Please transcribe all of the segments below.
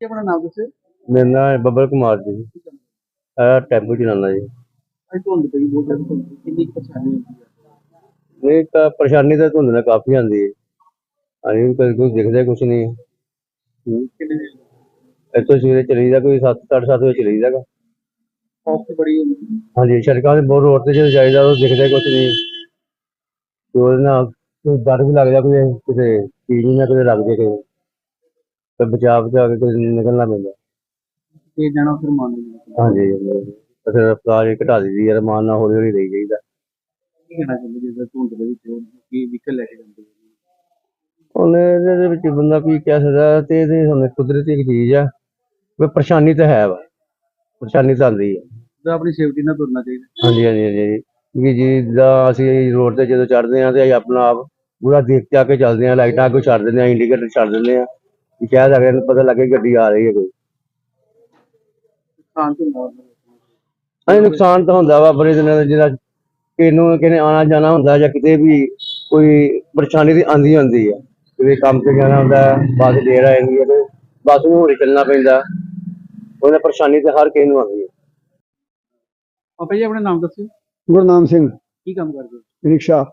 ਕੀ ਆਪਣਾ ਨਾਮ ਦੱਸੋ ਮੇਰਾ ਨਾਮ ਹੈ ਬੱਬਲ ਕੁਮਾਰ ਜੀ। ਇਹ ਟੈਂਪੂ ਚਲਾਉਣਾ ਜੀ। ਅੱਜ ਧੁੰਦ ਪਈ ਬਹੁਤ ਜ਼ਿਆਦਾ ਧੁੰਦ ਪਈ। ਕਿੰਨੀ ਕੁ ਪਰੇਸ਼ਾਨੀ ਹੁੰਦੀ ਹੈ ਨਹੀਂ ਤਾਂ ਪਰੇਸ਼ਾਨੀ ਤਾਂ ਧੁੰਦ ਨਾਲ ਕਾਫੀ ਆਉਂਦੀ ਹੈ। ਅਸੀਂ ਕਦੇ ਕੋਈ ਦਿਖਦਾ ਕੁਛ ਨਹੀਂ। ਕਿੰਨੇ ਇੱਥੋਂ ਸਵੇਰੇ ਚਲੀਦਾ ਕੋਈ 7 7:30 ਵਜੇ ਚਲੀਦਾ ਗਾ। ਔਖ ਬੜੀ ਹੁੰਦੀ ਹੈ। ਹਾਂਜੀ ਸੜਕਾਂ ਦੇ ਬਹੁਤ ਰੋਡ ਤੇ ਜਦੋਂ ਜਾਈਦਾ ਉਹ ਦਿਖਦਾ ਕੁਛ ਨਹੀਂ। ਤੇ ਉਹਦੇ ਨਾਲ ਕੋਈ ਡਰ ਵੀ ਲੱਗਦਾ ਕੋਈ ਕਿਤੇ ਚੀਜ਼ ਨਾ ਕਿਤੇ ਲੱਗ ਜੇ ਕੋਈ ਤੇ ਬਚਾਅ ਬਚਾ ਕੇ ਕੋਈ ਨਿਕਲਣਾ ਪੈਂਦਾ। ਤੇ ਜਾਣਾ ਫਿਰ ਮੰਨ ਲੈਣਾ ਹਾਂਜੀ। ਫਿਰ ਰਫਤਾਰ ਹੀ ਘਟਾ ਦਿੱਤੀ ਯਾਰ ਮਾਨ ਨਾਲ ਹੌਲੀ ਹੌਲੀ ਰਹੀ ਜਾਈਦਾ। ਕੀ ਕਹਿਣਾ ਚਾਹੁੰਦੇ ਜੇ ਧੁੰਦ ਦੇ ਵਿੱਚ ਕੀ ਵਹੀਕਲ ਲੈ ਕੇ ਜਾਂਦੇ ਹੋ ਹੁਣ ਇਹਦੇ ਦੇ ਵਿੱਚ ਬੰਦਾ ਕੀ ਕਹਿ ਸਕਦਾ ਤੇ ਇਹਦੇ ਹੁਣ ਕੁਦਰਤੀ ਇੱਕ ਚੀਜ਼ ਆ ਵੀ ਪਰੇਸ਼ਾਨੀ ਤਾਂ ਹੈ ਵਾ। ਪਰੇਸ਼ਾਨੀ ਤਾਂ ਆਉਂਦੀ ਹੈ ਤਾਂ ਆਪਣੀ ਸੇਫਟੀ ਨਾਲ ਤੁਰਨਾ ਚਾਹੀਦਾ। ਹਾਂਜੀ ਹਾਂਜੀ ਹਾਂਜੀ ਕਿ ਜੀ ਦਾ ਅਸੀਂ ਰੋਡ ਤੇ ਜਦੋਂ ਚੜ੍ਹਦੇ ਹਾਂ ਤੇ ਅਸੀਂ ਆਪਣਾ ਆਪ ਪੂਰਾ ਦੇਖ ਕੇ ਆ ਕੇ ਚੱਲਦੇ ਹਾਂ ਲਾਈਟਾਂ ਅੱਗੋਂ ਛੱਡ ਦਿੰਦੇ ਹਾਂ ਇੰਡੀਕੇਟਰ ਛੱਡ ਦਿੰਦੇ ਹਾਂ। ਕਿ ਸ਼ਾਇਦ ਅਗਲੇ ਨੂੰ ਪਤਾ ਲੱਗੇ ਗੱਡੀ ਆ ਰਹੀ ਹੈ ਕੋਈ। ਖਾਣ ਤੋਂ ਨੁਕਸਾਨ ਤਾਂ ਹੁੰਦਾ ਵਾ ਬੜੇ ਦਿਨਾਂ ਦਾ ਜਿਹੜਾ ਕਿਸੇ ਨੂੰ ਕਿਨੇ ਆਣਾ ਜਾਣਾ ਹੁੰਦਾ ਜਾਂ ਕਿਤੇ ਵੀ ਕੋਈ ਪਰੇਸ਼ਾਨੀ ਦੀ ਆਂਦੀ ਹੁੰਦੀ ਹੈ ਕਿਤੇ ਕੰਮ ਤੇ ਜਾਣਾ ਹੁੰਦਾ ਬੱਸ ਦੇਰ ਆ ਜਾਂਦੀ ਹੈ ਤੇ ਬੱਸ ਨੂੰ ਹੋਰੀ ਚੱਲਣਾ ਪੈਂਦਾ। ਉਹਨੇ ਪਰੇਸ਼ਾਨੀ ਤੇ ਹਰ ਕਿਸੇ ਨੂੰ ਆਉਂਦੀ ਹੈ ਪਾਪਾ ਜੀ ਆਪਣਾ ਨਾਮ ਦੱਸੋ ਗੁਰਨਾਮ ਸਿੰਘ। ਕੀ ਕੰਮ ਕਰਦੇ ਹੋ? ਰਿਕਸ਼ਾ।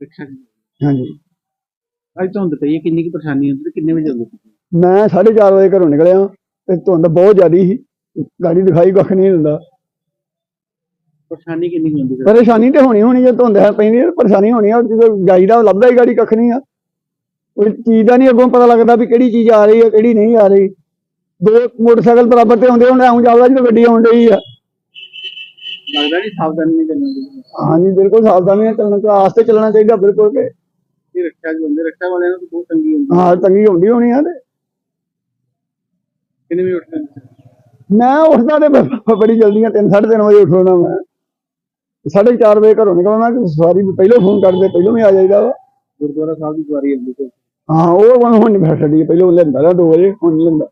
ਰਿਕਸ਼ਾ ਹਾਂਜੀ। ਅੱਜ ਧੁੰਦ ਪਈ ਹੈ ਕਿੰਨੀ ਕੁ ਪਰੇਸ਼ਾਨੀ ਹੁੰਦੀ ਤੇ ਕਿੰਨੇ ਵਜੇ ਜਾਂਦੇ ਤੁਸੀਂ? ਮੈਂ 4:30 ਵਜੇ ਘਰੋਂ ਨਿਕਲਿਆ ਤੇ ਧੁੰਦ ਬਹੁਤ ਜ਼ਿਆਦੀ ਸੀ। ਗਾੜੀ ਦਿਖਾਈ ਕੱਖ ਨਹੀਂ ਦਿੰਦਾ। ਪਰੇਸ਼ਾਨੀ ਕਿੰਨੀ ਕੁ ਹੁੰਦੀ ਫਿਰ? ਪਰੇਸ਼ਾਨੀ ਤੇ ਹੋਣੀ ਹੋਣੀ ਜੇ ਧੁੰਦ ਹੈ ਪੈਂਦੀ ਹੈ ਪਰੇਸ਼ਾਨੀ ਹੋਣੀ ਆ ਜਦੋਂ ਜਾਈਦਾ ਉਹ ਲੱਭਦਾ ਹੀ ਗਾੜੀ ਕੱਖ ਨਹੀਂ ਆ। ਕੋਈ ਚੀਜ਼ ਦਾ ਨਹੀਂ ਅੱਗੋਂ ਪਤਾ ਲੱਗਦਾ ਵੀ ਕਿਹੜੀ ਚੀਜ਼ ਆ ਰਹੀ ਹੈ ਕਿਹੜੀ ਨਹੀਂ ਆ ਰਹੀ। ਦੋ ਮੋਟਰਸਾਈਕਲ ਬਰਾਬਰ ਤੇ ਆਉਂਦੇ ਹੁਣ ਐਉਂ ਜਾਵਦਾ ਜਦੋਂ ਗੱਡੀ ਆਉਣ ਡਈ ਆ। ਲੱਗਦਾ ਨਹੀਂ ਸਾਵਧਾਨੀ ਨਹੀਂ ਚੱਲਣੀ ਹਾਂਜੀ ਬਿਲਕੁਲ ਸਾਵਧਾਨੀ ਨਾਲ ਚੱਲਣਾ ਚਾਹੀਦਾ ਬਿਲਕੁਲ ਕਿ ਹੁੰਦੇ ਵਾਲਿਆਂ ਨੂੰ ਤਾਂ ਬਹੁਤ ਤੰਗੀ ਹੁੰਦੀ ਹੈ। ਹਾਂ ਤੰਗੀ ਹੁੰਦੀ ਹੋਣੀ ਆ ਤੇ। ਕਿੰਨੇ ਵਜੇ ਉੱਠਦੇ? ਮੈਂ ਉੱਠਦਾ ਤੇ ਬ- ਬੜੀ ਜਲਦੀ ਆ 3:30 ਵਜੇ ਉੱਠਣਾ ਮੈਂ। 4:30 ਵਜੇ ਘਰੋਂ ਨਿਕਲਣਾ ਕਿ ਸਵਾਰੀ ਵੀ ਪਹਿਲਾਂ ਫੋਨ ਕਰਦੇ ਪਹਿਲਾਂ ਵੀ ਆ ਜਾਈਦਾ ਵਾ। ਗੁਰਦੁਆਰਾ ਸਾਹਿਬ ਦੀ ਦੁਆਰੀ ਆਉਂਦੀ ਤੇ ਹਾਂ ਉਹ ਹੁਣ ਹੁਣ ਨਹੀਂ ਬੈਠ ਛੱਡੀ ਪਹਿਲਾਂ ਲੈਂਦਾ ਰਿਹਾ 2 ਵਜੇ ਹੁਣ ਨਹੀਂ ਲੈਂਦਾ।